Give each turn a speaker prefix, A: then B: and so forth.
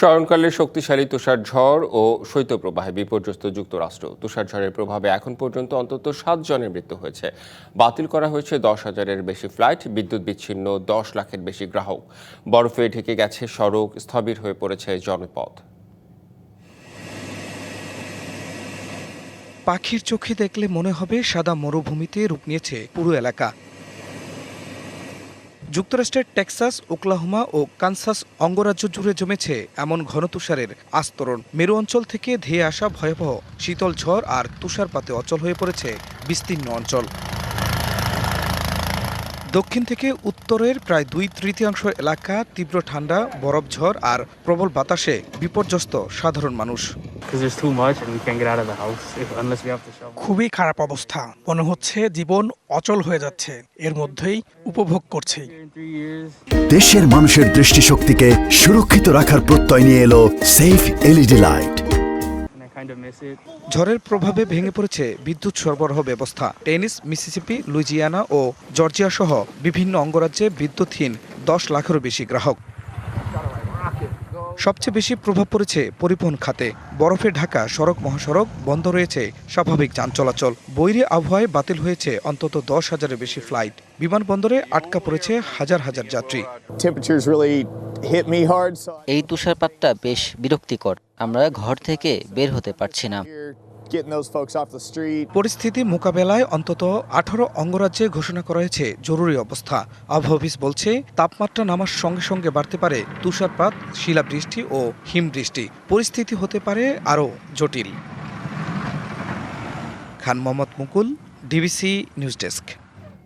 A: স্মরণকালে শক্তিশালী তুষার ঝড় ও শৈত্যপ্রবাহে বিপর্যস্ত যুক্তরাষ্ট্র। তুষার ঝড়ের প্রভাবে এখন পর্যন্ত অন্তত সাত জনের মৃত্যু হয়েছে। বাতিল করা হয়েছে দশ হাজারের বেশি ফ্লাইট, বিদ্যুৎ বিচ্ছিন্ন দশ লাখের বেশি গ্রাহক। বরফে ঢেকে গেছে সড়ক, স্থবির হয়ে পড়েছে জনপথ
B: পাখির চোখে দেখলে মনে হবে সাদা মরুভূমিতে রূপ নিয়েছে পুরো এলাকা। যুক্তরাষ্ট্রের টেক্সাস, ওকলাহোমা ও কানসাস অঙ্গরাজ্য জুড়ে জমেছে এমন ঘন তুষারের আস্তরণ। মেরু অঞ্চল থেকে ধেয়ে আসা ভয়াবহ শীতল ঝড় আর তুষারপাতে অচল হয়ে পড়েছে বিস্তীর্ণ অঞ্চল। দক্ষিণ থেকে উত্তরের প্রায় দুই তৃতীয়াংশ এলাকা তীব্র ঠান্ডা বরফ ঝড় আর প্রবল বাতাসে বিপর্যস্ত সাধারণ মানুষ.
C: খুবই খারাপ অবস্থা। মনে হচ্ছে জীবন অচল হয়ে যাচ্ছে। এর মধ্যেই উপভোগ করছি।
D: দেশের মানুষের দৃষ্টিশক্তিকে সুরক্ষিত রাখার প্রত্যয় নিয়ে এলো সেফ এলইডি লাইট
B: ঝড়ের প্রভাবে ভেঙে পড়েছে বিদ্যুৎ সরবরাহ ব্যবস্থা। টেনিস মিসিসিপি লুইজিয়ানা ও জর্জিয়া সহ বিভিন্ন অঙ্গরাজ্যে বিদ্যুৎহীন দশ লাখেরও বেশি গ্রাহক। সবচেয়ে বেশি প্রভাব পড়েছে পরিবহন খাতে। বরফে ঢাকা সড়ক মহাসড়ক বন্ধ রয়েছে স্বাভাবিক যান চলাচল। বৈরী আবহাওয়ায় বাতিল হয়েছে অন্তত দশ হাজারের বেশি ফ্লাইট। বিমানবন্দরে আটকা পড়েছে হাজার হাজার যাত্রী।
E: এই তুষারপাতটা বেশ বিরক্তিকর। আমরা ঘর থেকে বের হতে পারছি না.
B: পরিস্থিতি মোকাবেলায় অন্তত আঠারো অঙ্গরাজ্যে ঘোষণা করা হয়েছে জরুরি অবস্থা। আবহাওয়া অফিস বলছে তাপমাত্রা নামার সঙ্গে সঙ্গে বাড়তে পারে তুষারপাত শিলাবৃষ্টি ও হিমবৃষ্টি। পরিস্থিতি হতে পারে আরও জটিল। Khan Mohammad Mukul DBC news desk.